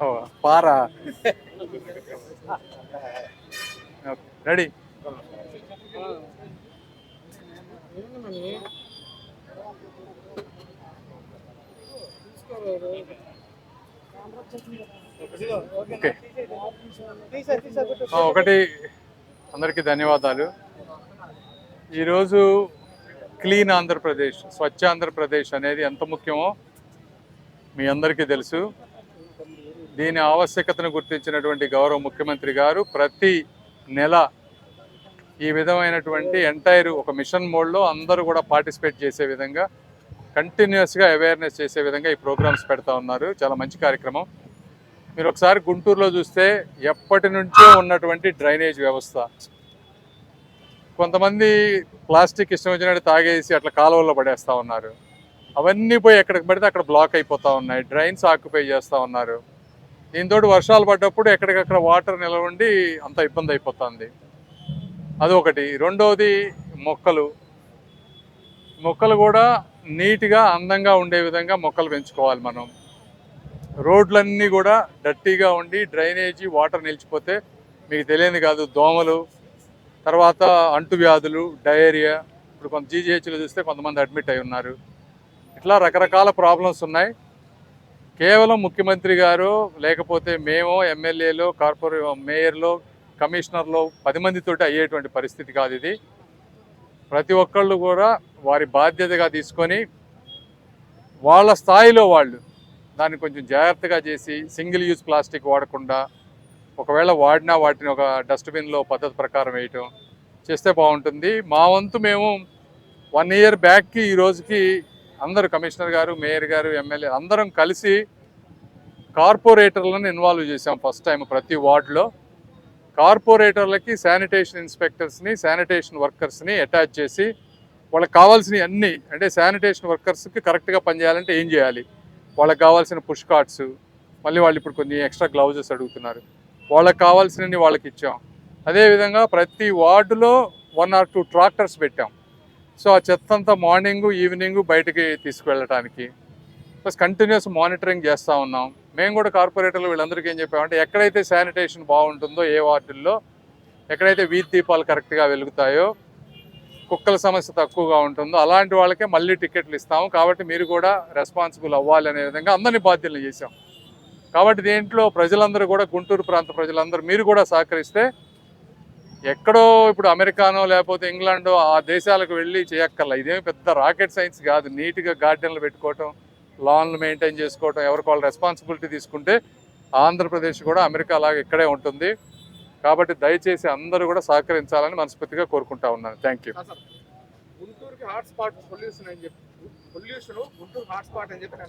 ఓ, పారా. Ready. Okay. ఒకటి. అందరికీ ధన్యవాదాలు. ఈరోజు క్లీన్ ఆంధ్రప్రదేశ్ స్వచ్ఛ ఆంధ్రప్రదేశ్ అనేది ఎంత ముఖ్యమో మీ అందరికీ తెలుసు. దీని ఆవశ్యకతను గుర్తించినటువంటి గౌరవ ముఖ్యమంత్రి గారు ప్రతి నెల ఈ విధమైనటువంటి ఎంటైర్ ఒక మిషన్ మోడ్లో అందరూ కూడా పార్టిసిపేట్ చేసే విధంగా కంటిన్యూస్గా అవేర్నెస్ చేసే విధంగా ఈ ప్రోగ్రామ్స్ పెడతా ఉన్నారు. చాలా మంచి కార్యక్రమం. మీరు ఒకసారి గుంటూరులో చూస్తే ఎప్పటి నుంచో ఉన్నటువంటి డ్రైనేజ్ వ్యవస్థ. కొంతమంది ప్లాస్టిక్ ఇష్టం వచ్చినట్టు తాగేసి అట్లా కాలువల్లో పడేస్తూ ఉన్నారు. అవన్నీ పోయి ఎక్కడికి పడితే అక్కడ బ్లాక్ అయిపోతూ ఉన్నాయి. డ్రైన్స్ ఆక్యుపై చేస్తూ ఉన్నారు. దీంతో వర్షాలు పడ్డప్పుడు ఎక్కడికక్కడ వాటర్ నిలవండి అంత ఇబ్బంది అయిపోతుంది. అదొకటి రెండవది మొక్కలు. మొక్కలు కూడా నీట్గా అందంగా ఉండే విధంగా మొక్కలు పెంచుకోవాలి మనం. రోడ్లన్నీ కూడా డర్టీగా ఉండి డ్రైనేజీ వాటర్ నిలిచిపోతే మీకు తెలియదు కాదు దోమలు తర్వాత అంటువ్యాధులు డయేరియా. ఇప్పుడు కొంత జీజీహెచ్లో చూస్తే కొంతమంది అడ్మిట్ అయి ఉన్నారు. ఇట్లా రకరకాల ప్రాబ్లమ్స్ ఉన్నాయి. కేవలం ముఖ్యమంత్రి గారు లేకపోతే మేము ఎమ్మెల్యేలు కార్పొరే మేయర్లు కమిషనర్లు పది మందితోటి అయ్యేటువంటి పరిస్థితి కాదు ఇది. ప్రతి ఒక్కళ్ళు కూడా వారి బాధ్యతగా తీసుకొని వాళ్ళ స్థాయిలో వాళ్ళు దాన్ని కొంచెం జాగ్రత్తగా చేసి సింగిల్ యూజ్ ప్లాస్టిక్ వాడకుండా ఒకవేళ వాడినా వాటిని ఒక డస్ట్బిన్లో పద్ధతి ప్రకారం వేయటం చేస్తే బాగుంటుంది. మా వంతు మేము వన్ ఇయర్ బ్యాక్కి ఈ రోజుకి అందరు కమిషనర్ గారు మేయర్ గారు ఎమ్మెల్యే అందరం కలిసి కార్పొరేటర్లను ఇన్వాల్వ్ చేసాం ఫస్ట్ టైం ప్రతి వార్డులో. కార్పొరేటర్లకి శానిటేషన్ ఇన్స్పెక్టర్స్ని శానిటేషన్ వర్కర్స్ని అటాచ్ చేసి వాళ్ళకి కావాల్సినవి అన్నీ అంటే శానిటేషన్ వర్కర్స్కి కరెక్ట్గా పనిచేయాలంటే ఏం చేయాలి? వాళ్ళకి కావాల్సిన పుష్ కార్డ్స్ మళ్ళీ వాళ్ళు ఇప్పుడు కొన్ని ఎక్స్ట్రా గ్లౌజెస్ అడుగుతున్నారు. వాళ్ళకి కావాల్సినవి వాళ్ళకి ఇచ్చాం. అదేవిధంగా ప్రతి వార్డులో వన్ ఆర్ టూ ట్రాక్టర్స్ పెట్టాం. సో ఆ చెత్త అంతా మార్నింగ్ ఈవినింగ్ బయటికి తీసుకువెళ్ళటానికి. ప్లస్ కంటిన్యూస్ మానిటరింగ్ చేస్తూ ఉన్నాం. మేము కూడా కార్పొరేటర్లు వీళ్ళందరికీ ఏం చెప్పామంటే ఎక్కడైతే శానిటేషన్ బాగుంటుందో ఏ వార్డుల్లో ఎక్కడైతే వీధి దీపాలు కరెక్ట్గా వెలుగుతాయో కుక్కల సమస్య తక్కువగా ఉంటుందో అలాంటి వాళ్ళకే మళ్ళీ టికెట్లు ఇస్తాము. కాబట్టి మీరు కూడా రెస్పాన్సిబుల్ అవ్వాలి అనే విధంగా అందరినీ బాధ్యతలు చేశాం. కాబట్టి దీంట్లో ప్రజలందరూ కూడా గుంటూరు ప్రాంత ప్రజలందరూ మీరు కూడా సహకరిస్తే ఎక్కడో ఇప్పుడు అమెరికానో లేకపోతే ఇంగ్లాండో ఆ దేశాలకు వెళ్ళి చేయక్కర్లా. ఇదేమి పెద్ద రాకెట్ సైన్స్ కాదు. నీట్గా గార్డెన్లు పెట్టుకోవటం లాన్లు మెయింటైన్ చేసుకోవటం ఎవరికి వాళ్ళు రెస్పాన్సిబిలిటీ తీసుకుంటే ఆంధ్రప్రదేశ్ కూడా అమెరికా లాగా ఇక్కడే ఉంటుంది. కాబట్టి దయచేసి అందరూ కూడా సహకరించాలని మనస్ఫూర్తిగా కోరుకుంటా ఉన్నాను. Thank you. గుంటూరుకి హాట్స్పాట్ పొల్యూషన్ అని చెప్పి పొల్యూషన్ గుంటూరు హాట్స్పాట్ అని చెప్పి నేను